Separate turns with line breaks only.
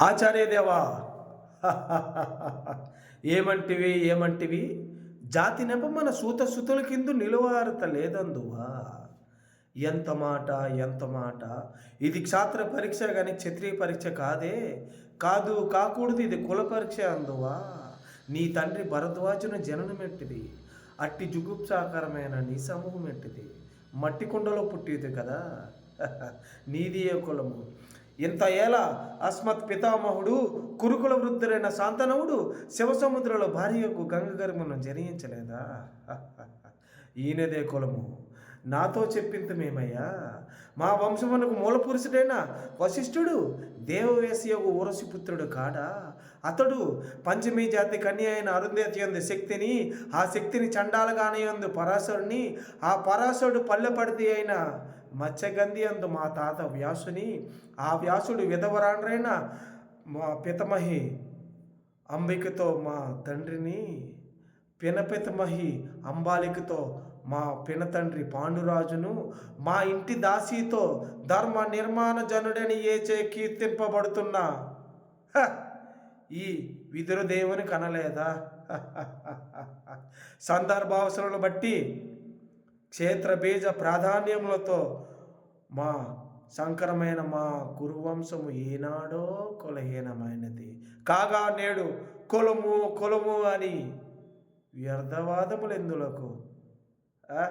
ఆచార్యదేవా ఏమంటివి ఏమంటివి? జాతి నెప మన సూత సుతుల కింద నిలువారత లేదందువా? ఎంత మాట ఎంత మాట? ఇది క్షాత్ర పరీక్ష కానీ క్షత్రియ పరీక్ష కాదే. కాదు కాకూడదు ఇది కుల పరీక్ష అందువా? నీ తండ్రి భరద్వాజున జననమెట్టిది. అట్టి జుగుప్సాకరమైన నీ సమూహం ఎట్టిది మట్టి కుండలో పుట్టిది కదా. నీది ఏ కులము? ఇంత ఏల అస్మత్ పితామహుడు కురుకుల వృద్ధుడైన శాంతనవుడు శివసముద్రంలో భార్యకు గంగగర్మను జరించలేదా ఈయనదే కులము. నాతో చెప్పింది మేమయ్యా. మా వంశమునకు మూలపురుషుడైన వశిష్ఠుడు దేవవేశయకు ఊరసిపుత్రుడు కాడా? అతడు పంచమీ జాతి కన్య అయిన అరుంధతి యందు శక్తిని ఆ శక్తిని చండాలగానే యందు పరాశరుని ఆ పరాశరుడు పల్లెపడితే అయిన మత్స్యగంధి అందు మా తాత వ్యాసుని ఆ వ్యాసుడు విధవరాండ్రైన మా పితమహి అంబికతో మా తండ్రిని పినపితమహి అంబాలికతో మా పినతండ్రి పాండురాజును మా ఇంటి దాసీతో ధర్మ నిర్మాణ జనుడని ఏచే కీర్తింపబడుతున్నా. ఈ ఈ విదురుదేవుని కనలేదా? సందర్భావసరాలను బట్టి క్షేత్ర బీజ ప్రాధాన్యములతో మా సంకరమైన మా కురువంశము ఈనాడో కులహీనమైనది కాగా నేడు కులము కులము అని వ్యర్థవాదములెందులకు ఆ?